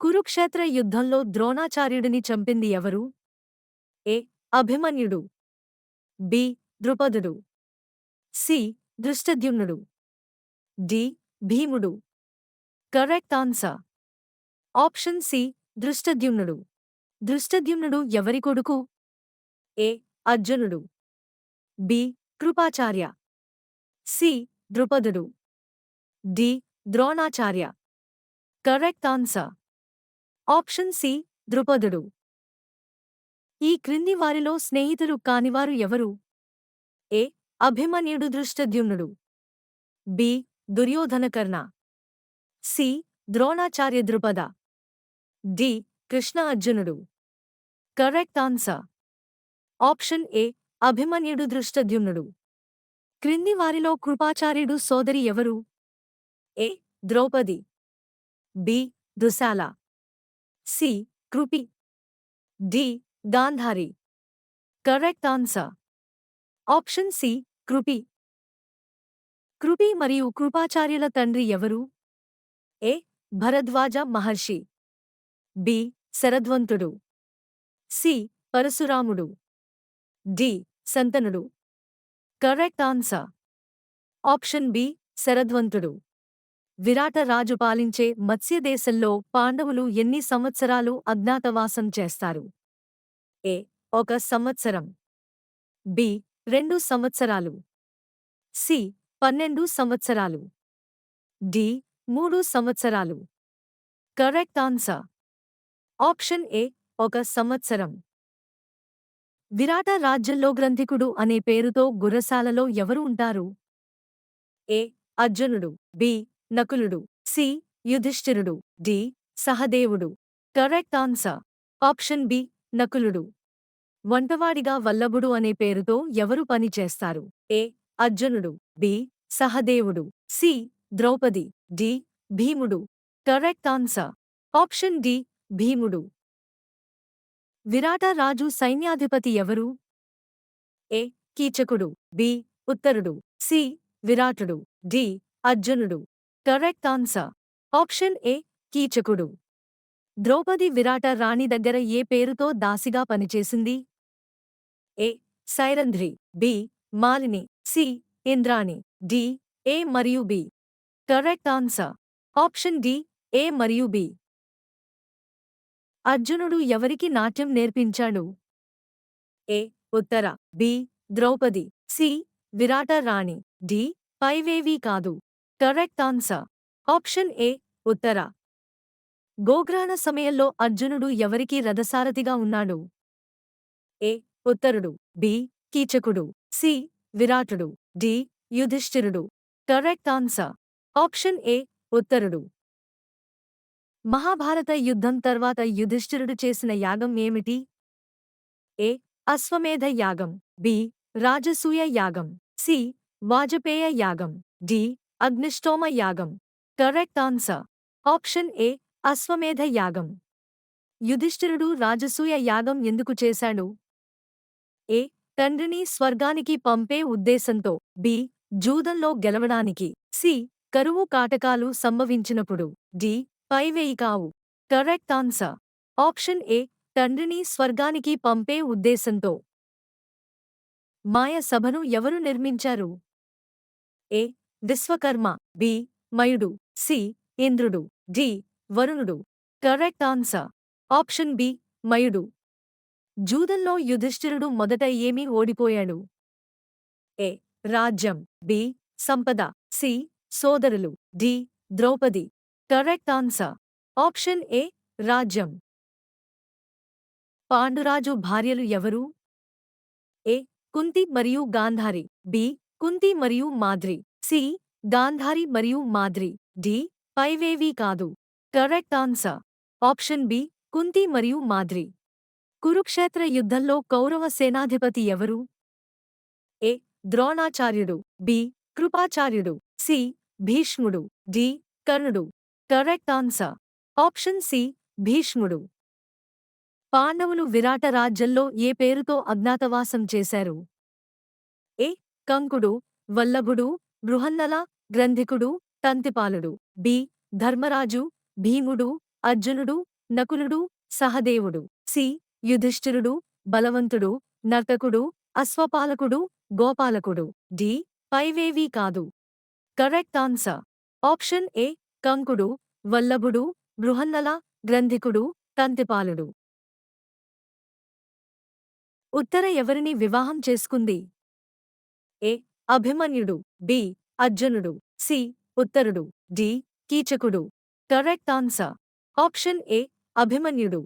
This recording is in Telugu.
కురుక్షేత్ర యుద్ధంలో ద్రోణాచార్యుడిని చంపింది ఎవరు? ఏ. అభిమన్యుడు. B. ద్రుపదుడు. C. Dhrishtadyumnudu. D. Bheemudu. Correct answer. Option C. Dhrishtadyumnudu. Dhrishtadyumnudu ఎవరి కొడుకు? A. Arjunudu. B. Kripacharya. C. Drupadudu. D. Dronacharya. Correct answer. Option C Drupadudu. ఈ క్రింది వారిలో స్నేహితులు కానివారు ఎవరు? A Abhimanyudu Dhrishtadyumnudu. B Duryodhanakarna. C Dronacharya Drupada. D Krishna Arjunudu. Correct answer. Option A అభిమన్యుడు దృష్టద్యుమ్నుడు. క్రింది వారిలో కృపాచార్యుడు సోదరి ఎవరు? A Draupadi. B Dushala. C. Kripi. D. Gandhari. Correct answer. Option C. Kripi. Kripi మరియు కృపాచార్యుల తండ్రి ఎవరు? A. Bharadwaja Maharshi. B. Sharadhwanthudu C. Parashuramudu. D. Santhanudu. Correct answer. Option B. Sharadhwanthudu Virata రాజు పాలించే మత్స్యదేశంలో పాండవులు ఎన్ని సంవత్సరాలు అజ్ఞాతవాసం చేస్తారు? ఏ. ఒక సంవత్సరం. బి. రెండు సంవత్సరాలు. సి. పన్నెండు సంవత్సరాలు. డి. మూడు సంవత్సరాలు. Correct answer. Option A. ఒక సంవత్సరం. విరాట రాజ్యంలో గ్రంథికుడు అనే పేరుతో గుర్రశాలలో ఎవరు ఉంటారు? ఏ. అర్జునుడు. బి. నకులుడు. C. Yudhishthirudu. D. Sahadevudu. Correct answer. Option B. Nakuludu. వంటవాడిగా వల్లభుడు అనే పేరుతో ఎవరు పనిచేస్తారు ఏ. అర్జునుడు. బి. సహదేవుడు. సి. ద్రౌపది. డి. భీముడు. Correct answer. Option D. భీముడు. విరాట రాజు సైన్యాధిపతి ఎవరు? ఏ. కీచకుడు. బి. ఉత్తరుడు. సి. విరాటుడు. డి. అర్జునుడు. Correct answer. ఆప్షన్ ఏ కీచకుడు. ద్రౌపది విరాట రాణి దగ్గర ఏ పేరుతో దాసిగా పనిచేసింది? A Sairandhri B Malini C Indrani D A మరియు B. Correct answer. Option D A మరియు బి. అర్జునుడు ఎవరికి నాట్యం నేర్పించాడు? A Uttara B Draupadi C Virata Rani D పైవేవి కాదు. Correct answer. Option A Uttara. గోగ్రహణ సమయంలో అర్జునుడు ఎవరికి రథసారథిగా ఉన్నాడు? ఏ ఉత్తరుడు. బి కీచకుడు. సి విరాటుడు. డి యుధిష్ఠిరుడు. Correct answer. ఆప్షన్ ఏ ఉత్తరుడు. మహాభారత యుద్ధం తర్వాత యుధిష్ఠిరుడు చేసిన యాగం ఏమిటి? ఏ అశ్వమేధ యాగం. బి రాజసూయ యాగం. సి వాజపేయ యాగం. డి అగ్నిష్టోమ యాగం. Correct answer. ఆప్షన్ ఏ అశ్వమేధ యాగం. యుధిష్ఠిరుడు రాజసూయ యాగం ఎందుకు చేశాడు? ఏ తండ్రిని స్వర్గానికి పంపే ఉద్దేశంతో బి జూదంలో గెలవడానికి. సి కరువు కాటకాలు సంభవించినప్పుడు. డి పైవేయి కావు. Correct answer. ఆప్షన్ ఏ తండ్రిని స్వర్గానికి పంపే ఉద్దేశంతో. మాయ సభను ఎవరు నిర్మించారు? A Vishwakarma B. Mayudu C. Indrudu D. Varunudu. Correct answer. Option B. Mayudu. జూదంలో యుధిష్ఠిరుడు మొదట ఏమీ ఓడిపోయాడు? ఏ. రాజ్యం బి. సంపద సి. సోదరులు D. Draupadi. Correct answer. Option A. రాజ్యం. పాండురాజు భార్యలు ఎవరు? ఏ. కుంతి మరియు గాంధారి బి. కుంతి మరియు మాద్రి. సి. గాంధారి మరియు మాద్రి. డి. పైవేవి కాదు. Correct answer. Option B. Kunti మరియు మాద్రి. కురుక్షేత్ర యుద్ధంలో కౌరవ సేనాధిపతి ఎవరు? ఏ. ద్రోణాచార్యుడు. B. కృపాచార్యుడు. C. Bheeshmudu. D. Karnudu. Correct answer. Option C. Bheeshmudu. పాండవులు విరాట రాజ్యంలో ఏ పేరుతో అజ్ఞాతవాసం చేశారు? A. కంకుడు. Vallabhudu. Brihannala గ్రంథికుడు తంతిపాలుడు. B. Dharmaraju భీముడు అర్జునుడు నకులుడు సహదేవుడు. సి. యుధిష్ఠిరుడు బలవంతుడు నర్తకుడు అశ్వపాలకుడు గోపాలకుడు. డి. పైవేవీ కాదు. Correct answer. Option A. కంకుడు వల్లభుడు బృహన్నల గ్రంథికుడు తంతిపాలుడు. ఉత్తర ఎవరిని వివాహం చేసుకుంది? ఏ. అభిమన్యుడు. బి. అర్జునుడు. C. Uttarudu. D. Keechakudu. Correct answer. Option A. Abhimanyudu.